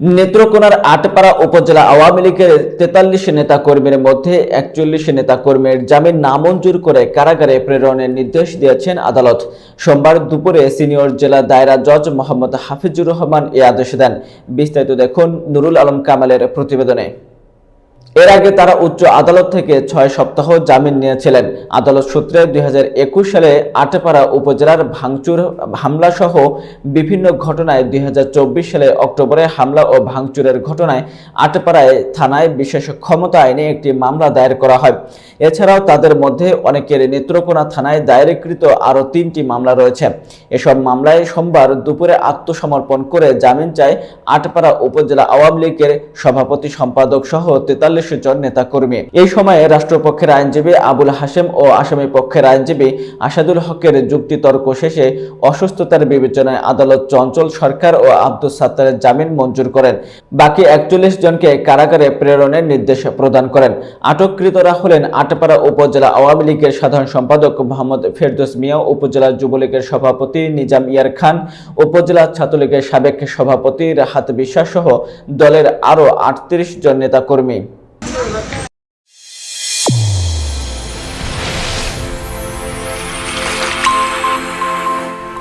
নেত্রকোনার আটপাড়া উপজেলা আওয়ামী লীগের তেতাল্লিশ নেতা কর্মীর মধ্যে একচল্লিশ নেতা কর্মীর জামিন নামঞ্জুর করে কারাগারে প্রেরণের নির্দেশ দিয়েছেন আদালত। সোমবার দুপুরে সিনিয়র জেলা দায়রা জজ মোহাম্মদ হাফিজুর রহমান এ আদেশ দেন। বিস্তারিত দেখুন নুরুল আলম কামালের প্রতিবেদনে। এর আগে তারা উচ্চ আদালত থেকে ছয় সপ্তাহ জামিন নিয়েছিলেন। আদালত সূত্রে দুই হাজার একুশ সালে আটেপাড়া উপজেলার ভাঙচুর হামলা সহ বিভিন্ন ঘটনায় দু হাজার চব্বিশ সালে অক্টোবরে হামলা ও ভাঙচুরের ঘটনায় আটেপাড়ায় থানায় বিশেষ ক্ষমতা আইনে একটি মামলা দায়ের করা হয়। এছাড়াও তাদের মধ্যে অনেকের নেত্রকোনা থানায় দায়েরকৃত আরও তিনটি মামলা রয়েছে। এসব মামলায় সোমবার দুপুরে আত্মসমর্পণ করে জামিন চায় আটপাড়া উপজেলা আওয়ামী লীগের সভাপতি সম্পাদক সহ তেতাল্লিশ জন নেতাকর্মী। এই সময়ে রাষ্ট্রপক্ষের আইনজীবী আবুল হাশেম ও আসামি পক্ষের আইনজীবী আসাদুল হকের যুক্তিতর্ক শেষে অসুস্থতার বিবেচনায় আদালত চঞ্চল সরকার ও আব্দুল সাত্তারের জামিন মঞ্জুর করেন। বাকি একচল্লিশ জনকে কারাগারে প্রেরণের নির্দেশ প্রদান করেন। আটককৃতরা হলেন আটপাড়া উপজেলা আওয়ামী লীগের সাধারণ সম্পাদক মোহাম্মদ ফেরদৌস মিয়া, উপজেলা যুবলীগের সভাপতি নিজাম ইয়ার খান, উপজেলা ছাত্রলীগের সাবেক সভাপতি রাহাত বিশ্বাস সহ দলের আরও আটত্রিশ জন নেতাকর্মী।